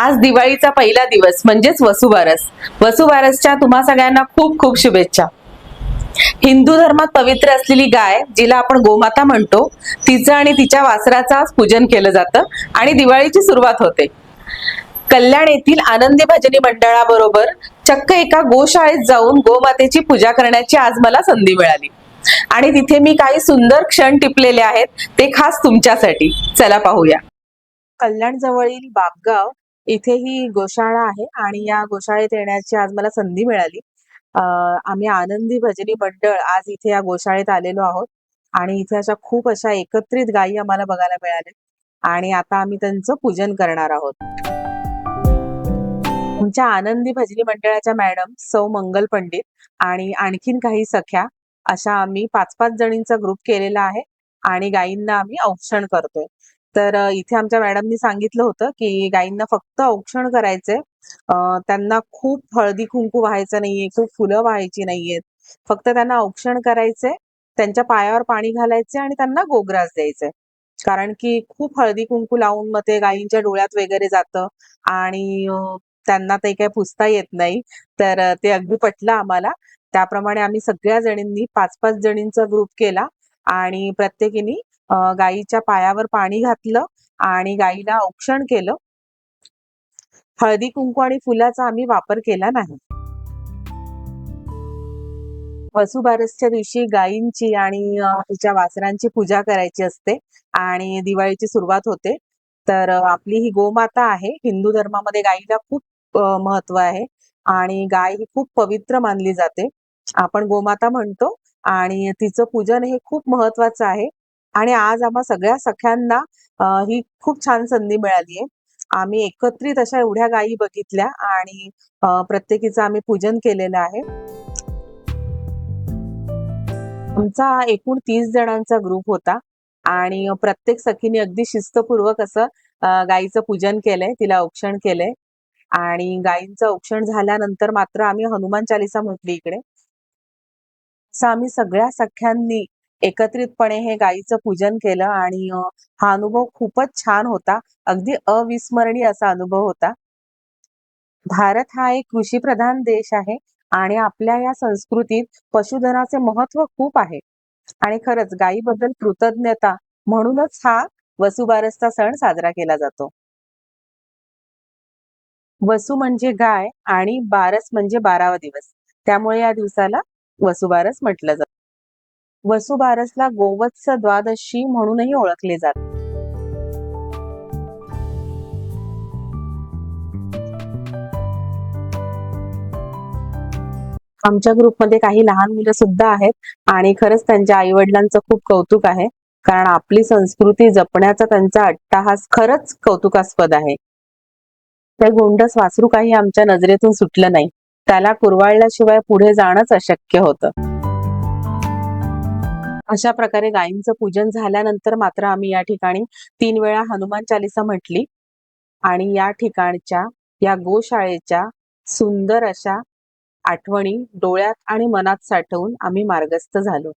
आज दिवाळीचा पहिला दिवस म्हणजेच वसुबारस. वसुबारसच्या तुम्हा सगळ्यांना खूप खूप शुभेच्छा. हिंदू धर्मात पवित्र असलेली गाय जिला आपण गोमाता म्हणतो तिचं आणि तिच्या वासराचं पूजन केलं जातं आणि दिवाळीची सुरुवात होते. कल्याण येथील आनंदी भजनी मंडळाबरोबर चक्क एका गोशाळेत जाऊन गोमातेची पूजा करण्याची आज मला संधी मिळाली. आणि तिथे मी काही सुंदर क्षण टिपलेले आहेत ते खास तुमच्यासाठी. चला पाहूया. कल्याण जवळील बापगाव इथे ही गोशाळा आहे आणि या गोशाळेत येण्याची आज मला संधी मिळाली. आम्ही आनंदी भजनी मंडळ आज इथे या गोशाळेत आलेलो आहोत आणि इथे अशा खूप अशा एकत्रित गायी आम्हाला बघायला मिळाल्या आणि आता आम्ही त्यांचं पूजन करणार आहोत. तुमच्या आनंदी भजनी मंडळाच्या मॅडम सौ मंगल पंडित आणि आणखीन काही सख्या अशा आम्ही पाच पाच जणींचा ग्रुप केलेला आहे आणि गायींना आम्ही औक्षण करतोय. तर इथे आमच्या मॅडमनी सांगितलं होतं की गायींना फक्त औक्षण करायचंय. त्यांना खूप हळदी कुंकू व्हायचं नाहीये खूप फुलं व्हायची नाहीयेत. फक्त त्यांना औक्षण करायचंय त्यांच्या पायावर पाणी घालायचे आणि त्यांना गोग्रास द्यायचे कारण की खूप हळदी कुंकू लावून मग ते गायींच्या डोळ्यात वगैरे जातं आणि त्यांना ते काही पुसता येत नाही. तर ते अगदी पटलं आम्हाला. त्याप्रमाणे आम्ही सगळ्या जणींनी पाच पाच जणींचा ग्रुप केला आणि प्रत्येकीनी गाईच्या गायीच्या पायावर पाणी घातलं आणि गाईला औक्षण केलं. हळदी कुंकू आणि फुलाचा आम्ही वापर केला नाही. वसुबारसच्या दिवशी गायींची आणि तिच्या वासरांची पूजा करायची असते आणि दिवाळीची सुरुवात होते. तर आपली ही गोमाता आहे. हिंदू धर्मामध्ये गायीला खूप महत्त्व आहे आणि गाय ही खूप पवित्र मानली जाते. आपण गोमाता म्हणतो आणि तिचं पूजन हे खूप महत्वाचं आहे. आणि आज आम्हा सगळ्या सख्यांना ही खूप छान संधी मिळाली आहे आम्ही एकत्रित अशा एवढ्या गायी बघितल्या आणि प्रत्येकीचं आम्ही पूजन केलेलं आहे. आमचा एकूण तीस जणांचा ग्रुप होता आणि प्रत्येक सखीने अगदी शिस्तपूर्वक असं गायीचं पूजन केलंय तिला औक्षण केलंय. आणि गायींचं औक्षण झाल्यानंतर मात्र आम्ही हनुमान चालिसा म्हटली इकडे. असं आम्ही सगळ्या सख्यांनी एकत्रितपणे हे गायीचं पूजन केलं आणि हा अनुभव खूपच छान होता. अगदी अविस्मरणीय असा अनुभव होता. भारत हा एक कृषीप्रधान देश आहे आणि आपल्या या संस्कृतीत पशुधनाचे महत्त्व खूप आहे. आणि खरंच गायीबद्दल कृतज्ञता म्हणूनच हा वसुबारसचा सण साजरा केला जातो. वसु म्हणजे गाय आणि बारस म्हणजे बारावा दिवस. त्यामुळे या दिवसाला वसुबारस म्हटलं जातं. वसुबारसला गोवत्स द्वादशी म्हणूनही ओळखले जाते. आमच्या ग्रुपमध्ये काही लहान मुलं सुद्धा आहेत आणि खरंच त्यांच्या आई वडिलांचं खूप कौतुक आहे. कारण आपली संस्कृती जपण्याचा त्यांचा अट्टाहास खरंच कौतुकास्पद आहे. ते गोंडस वासरू काही आमच्या नजरेतून सुटलं नाही. त्याला कुरवाळल्याशिवाय पुढे जाणंच अशक्य होतं. अशा प्रकारे गायींचं पूजन झाल्यानंतर मात्र आम्ही या ठिकाणी तीन वेळा हनुमान चालिसा म्हटली. आणि या ठिकाणच्या या गोशाळेच्या सुंदर अशा आठवणी डोळ्यात आणि मनात साठवून आम्ही मार्गस्थ झालो.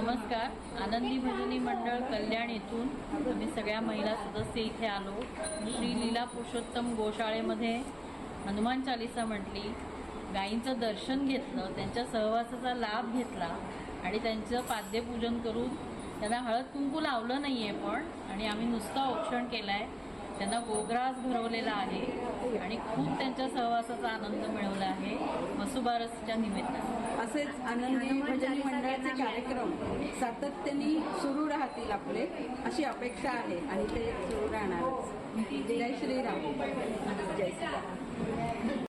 नमस्कार. आनंदी भजनी मंडळ कल्याण येथून आम्ही सगळ्या महिला सदस्य इथे आलो. श्री लीला पुरुषोत्तम गोशाळेमध्ये हनुमान चालिसा म्हटली. गायींचं दर्शन घेतलं त्यांच्या सहवासाचा लाभ घेतला आणि त्यांचं पाद्यपूजन करून त्यांना हळद कुंकू लावलं नाही आहे पण आणि आम्ही नुसतं औक्षण केलं आहे त्यांना गोग्रास भरवलेला आहे. खूप त्यांच्या सहवासाचा आनंद मिळवला आहे वसुबारसच्या निमित्तानं. असेच आनंदी भजनी मंडळाचे कार्यक्रम सातत्याने सुरू राहतील आपले अशी अपेक्षा आहे आणि ते सुरू राहणारच जय श्रीराम. जय श्रीराम.